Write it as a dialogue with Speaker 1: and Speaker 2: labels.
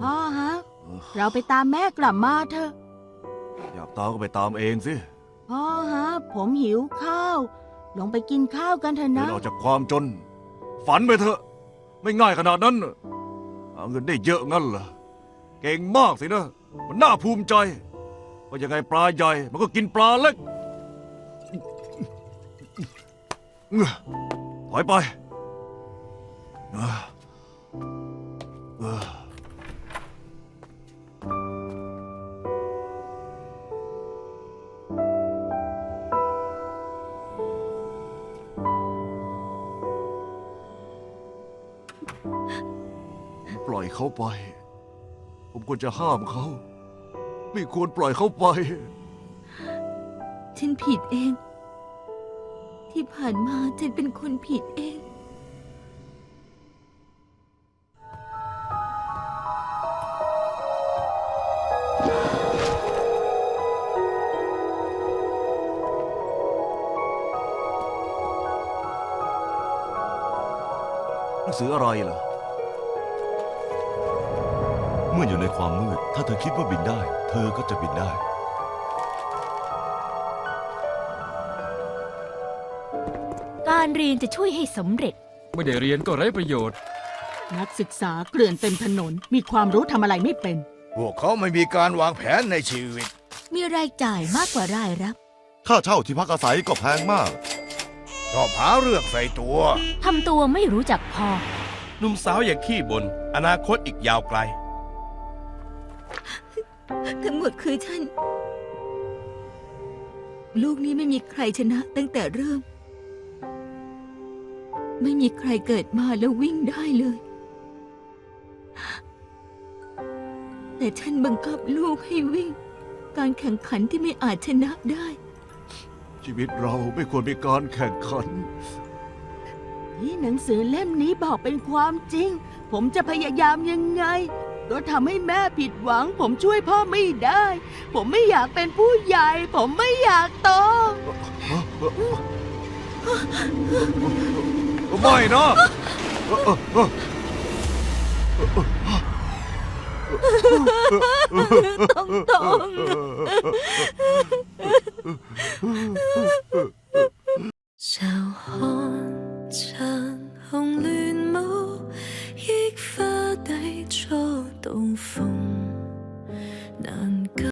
Speaker 1: พ่อฮะ เราไปตามแม่กลับมาเถอะ
Speaker 2: อยากตามก็ไปตามเองสิ
Speaker 1: พ่อฮะ ผมหิวข้าว ลงไปกินข้าวกันเถอะ
Speaker 2: เดิ
Speaker 1: นะ
Speaker 2: นออกจากความจน ฝันไปเถอะ ไม่ง่ายขนาดนั้นน่ะหาเงินได้เยอะงั้นเหรอเก่งมากสินะ มันน่าภูมิใจว่ายังไงปลาใหญ่ มันก็กินปลาเล็กเอ้อถอยไปเอ้อเอ้อ ผมปล่อยเขาไป ผมควรจะห้ามเขา ไม่ควรปล่อยเขาไป
Speaker 3: ฉันผิดเอง ที่ผ่านมาฉันเป็นคนผิดเอง
Speaker 2: นังสืออะไรล่ะ
Speaker 4: เมื่ออยู่ในความมืด ถ้าเธอคิดว่าบินได้ เธอก็จะบินได้
Speaker 3: การเรียนจะช่วยให้สำเร็จ
Speaker 5: ไม่ได้เรียนก็ไร้ประโยชน์
Speaker 1: นักศึกษาเกลื่อนเต็มถนน มีความรู้ทำอะไรไม่เป็น
Speaker 6: พวกเขาไม่มีการวางแผนในชีวิต
Speaker 3: มีรายจ่ายมากกว่ารายรับ
Speaker 4: ค่าเช่าที่พักอาศัยก็แพงมาก
Speaker 6: ชอบหาเรื่องใส่ตัว
Speaker 3: ทำตัวไม่รู้จักพอ
Speaker 7: หนุ่มสาวอย่าขี้บนอนาคตอีกยาวไกล
Speaker 3: ทั้งหมดคือฉัน ลูกนี้ไม่มีใครชนะตั้งแต่เริ่ม ไม่มีใครเกิดมาแล้ววิ่งได้เลย แต่ฉันบังคับลูกให้วิ่ง การแข่งขันที่ไม่อาจชนะได้
Speaker 2: ชีวิตเราไม่ควรมีการแข่งขัน
Speaker 1: ที่หนังสือเล่มนี้บอกเป็นความจริง ผมจะพยายามยังไง ก็ทำให้แม่ผิดหวัง ผมช่วยพ่อไม่ได้ ผมไม่อยากเป็นผู้ใหญ่ ผมไม่อยากโต
Speaker 2: ไม่นะ
Speaker 3: ต้องต้อง 秋东风。